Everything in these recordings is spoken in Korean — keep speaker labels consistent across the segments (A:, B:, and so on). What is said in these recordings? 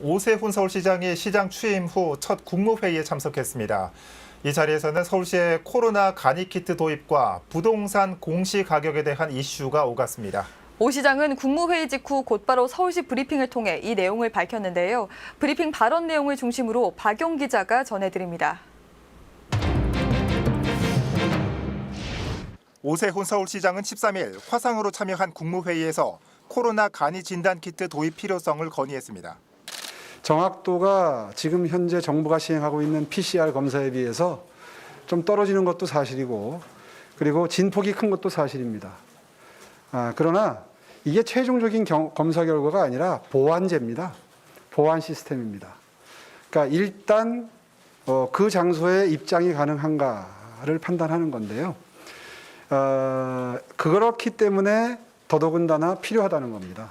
A: 오세훈 서울시장이 시장 취임 후 첫 국무회의에 참석했습니다. 이 자리에서는 서울시의 코로나 간이키트 도입과 부동산 공시 가격에 대한 이슈가 오갔습니다.
B: 오 시장은 국무회의 직후 곧바로 서울시 브리핑을 통해 이 내용을 밝혔는데요. 브리핑 발언 내용을 중심으로 박용 기자가 전해드립니다.
A: 오세훈 서울시장은 13일 화상으로 참여한 국무회의에서 코로나 간이 진단 키트 도입 필요성을 건의했습니다.
C: 정확도가 지금 현재 정부가 시행하고 있는 PCR 검사에 비해서 좀 떨어지는 것도 사실이고 그리고 진폭이 큰 것도 사실입니다. 아, 그러나 이게 최종적인 경- 검사 결과가 아니라 보완제입니다. 보완 시스템입니다. 그러니까 일단 어, 그 장소에 입장이 가능한가를 판단하는 건데요. 어, 그렇기 때문에 더더군다나 필요하다는 겁니다.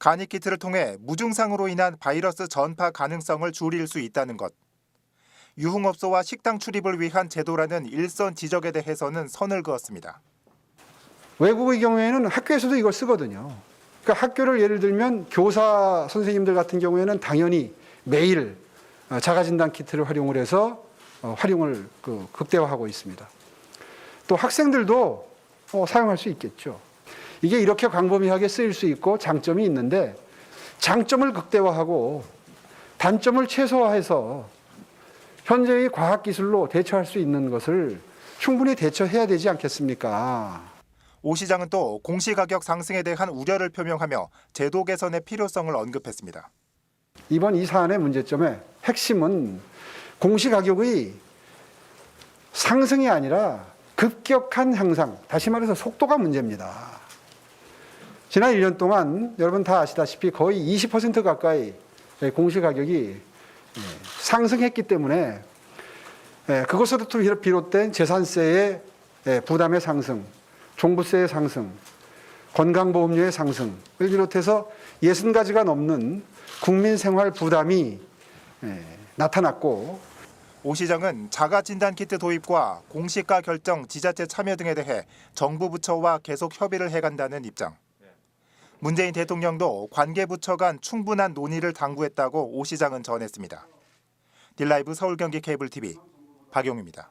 A: 간이 키트를 통해 무증상으로 인한 바이러스 전파 가능성을 줄일 수 있다는 것. 유흥업소와 식당 출입을 위한 제도라는 일선 지적에 대해서는 선을 그었습니다.
C: 외국의 경우에는 학교에서도 이걸 쓰거든요. 그러니까 학교를 예를 들면 교사 선생님들 같은 경우에는 당연히 매일 어, 자가진단 키트를 활용을 해서 어, 활용을 그 극대화하고 있습니다. 또 학생들도 어, 사용할 수 있겠죠. 이게 이렇게 광범위하게 쓰일 수 있고 장점이 있는데 장점을 극대화하고 단점을 최소화해서 현재의 과학기술로 대처할 수 있는 것을 충분히 대처해야 되지 않겠습니까?
A: 오 시장은 또 공시가격 상승에 대한 우려를 표명하며 제도 개선의 필요성을 언급했습니다.
C: 이번 이 사안의 문제점의 핵심은 공시가격의 상승이 아니라 급격한 향상, 다시 말해서 속도가 문제입니다. 지난 1년 동안 여러분 다 아시다시피 거의 20% 가까이 공시 가격이 상승했기 때문에 그것으로부터 비롯된 재산세의 부담의 상승, 종부세의 상승, 건강보험료의 상승을 비롯해서 60가지가 넘는 국민 생활 부담이 예, 나타났고
A: 오 시장은 자가 진단 키트 도입과 공시가 결정 지자체 참여 등에 대해 정부 부처와 계속 협의를 해간다는 입장. 문재인 대통령도 관계 부처 간 충분한 논의를 당부했다고 오 시장은 전했습니다. 딜라이브 서울 경기 케이블 TV 박용입니다.